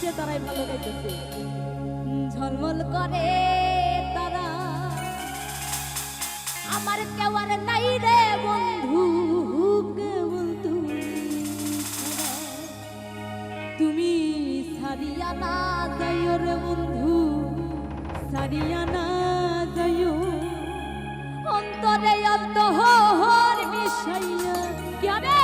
গাইতেছে তারাই ভালো গাইতেছে। ঝলমল করে তারা। আমার কেওয়ার নাই রে বন্ধু কেবল তুমি তুমি সারিয়া না যাইও রে বন্ধু সারিয়া না যাইও। অন্তরে অন্ত হর মিশাইয়া কি হবে